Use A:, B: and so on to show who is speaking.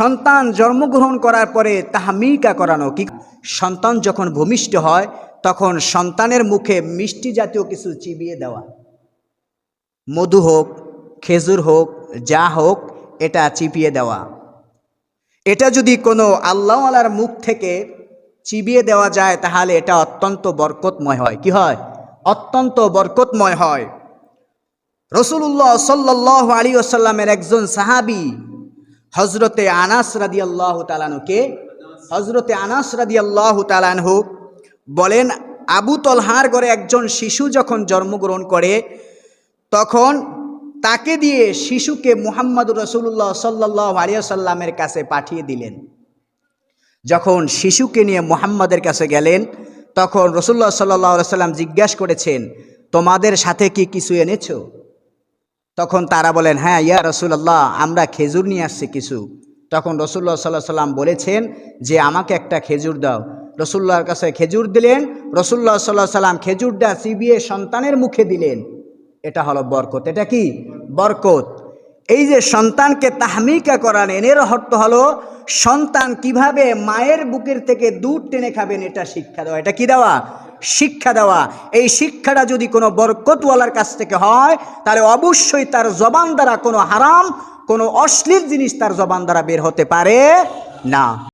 A: সন্তান জন্মগ্রহণ করার পরে তাহমিকা করানো। কি সন্তান যখন ভূমিষ্ঠ হয়, তখন সন্তানের মুখে মিষ্টি জাতীয় কিছু চিবিয়ে দেওয়া। মধু হোক, খেজুর হোক, যা হোক, এটা চিপিয়ে দেওয়া। এটা যদি কোনো আল্লাহওয়ালার মুখ থেকে চিবিয়ে দেওয়া যায়, তাহলে এটা অত্যন্ত বরকতময় হয়। কি হয়? অত্যন্ত বরকতময় হয়। রসুল্লাহ সাল্লাহ আলী আসাল্লামের একজন সাহাবি হজরতে আনাস রাদি আল্লাহ তালানুকে হজরতে আনাস রাদি আল্লাহ তালানহু বলেন, আবু তলহার ঘরে একজন শিশু যখন জন্মগ্রহণ করে, তখন তাকে দিয়ে শিশুকে মুহাম্মদ রসুল্লাহ সাল্লাহ আলিয়াসাল্লামের কাছে পাঠিয়ে দিলেন। যখন শিশুকে নিয়ে মুহাম্মাদের কাছে গেলেন, তখন রসুল্লাহ সাল্লাহ সাল্লাম জিজ্ঞাসা করেছেন, তোমাদের সাথে কি কিছু এনেছো? তখন তারা বলেন হ্যাঁ ইয়া রসুল্লাহ আমরা খেজুর নিয়ে আসছি কিছু। তখন রসুল্লাহ সাল্লাহ সাল্লাম বলেছেন যে, আমাকে একটা খেজুর দাও। রসুল্লাহর কাছে খেজুর দিলেন রসুল্লাহ সাল্লাহ সাল্লাম খেজুরটা চিবিয়ে সন্তানের মুখে দিলেন। এটা হলো বরকত। এটা কি? বরকত। এই যে সন্তানকে তাহমিকা করান এর অর্থ হলো সন্তান কীভাবে মায়ের বুকের থেকে দুধ টেনে খাবেন, এটা শিক্ষা দেওয়া। এটা কি দেওয়া? শিক্ষা দেওয়া। এই শিক্ষাটা যদি কোনো বরকতওয়ালার কাছ থেকে হয়, তাহলে অবশ্যই তার জবান দ্বারা কোনো হারাম, কোনো অশ্লীল জিনিস তার জবান দ্বারা বের হতে পারে না।